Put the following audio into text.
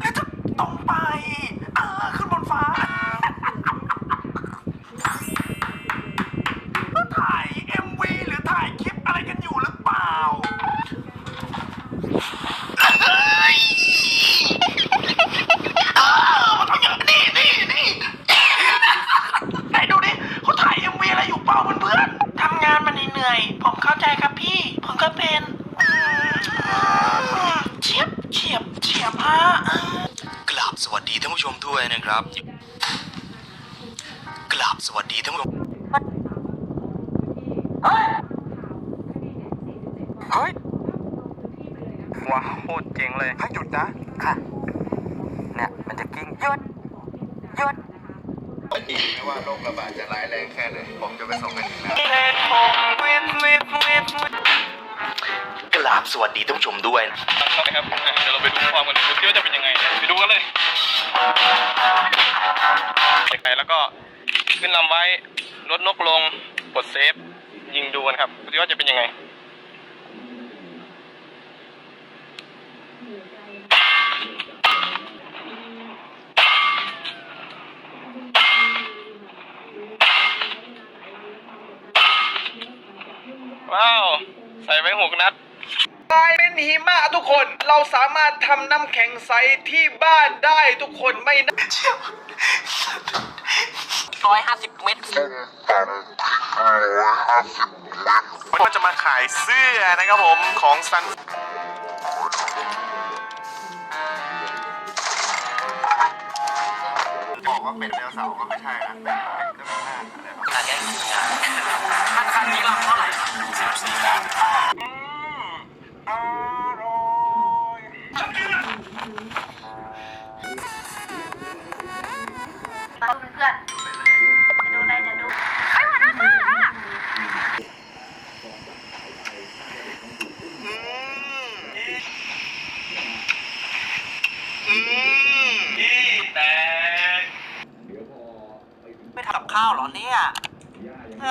แล้วจะต้องไปเออขึ้นบนฟ้า ถ่าย MV หรือถ่ายคลิปอะไรกันอยู่หรือเปล่า เฮ้ยเออมันต้องอย่างนี้นี่นี่ไหนดูดิเขาถ่าย MV อะไรอยู่เปล่าเพื่อนๆทำงานมาเหนื่อยๆผมเข้าใจครับพี่ ผมก็เป็นอืมเฉียบเฉียบเฉียบฮะอืม กราบ สวัสดีท่านผู้ชมด้วยนะครับ กราบสวัสดีท่านผู้ชมเฮ้ยว้าวโคตรเจ๋งเลยให้หยุดนะ ค่ะ เนี่ย มันจะกิ้งหยุดหยุดไม่ว่าโรคระบาดจะร้ายแรงแค่ไหนผมจะไปส่งกันถึงหน้า กราบสวัสดีท่านผู้ชมด้วยเข้าไปครับเดี๋ยวเราไปดูความกันดูว่าจะเป็นยังไง ไปดูกันเลยไกลๆแล้วก็ขึ้นลำไว้ลดนกลงกดเซฟ ยิงดูกันครับดูว่าจะเป็นยังไงว้าว ใส่ไว้หกนัด กลายเป็นหิมะทุกคนเราสามารถทำน้ำแข็งใสที่บ้านได้ทุกคนไม่น่าเชื่อร้อยห้าสิบเมตร ก็จะมาขายเสื้อนะครับผมของซันบอกว่าเป็นเดวเสาร์ก็ไม่ใช่นะเป็นเรื่องหน้าอะไรแบ ข้าวเหรอเนี่ย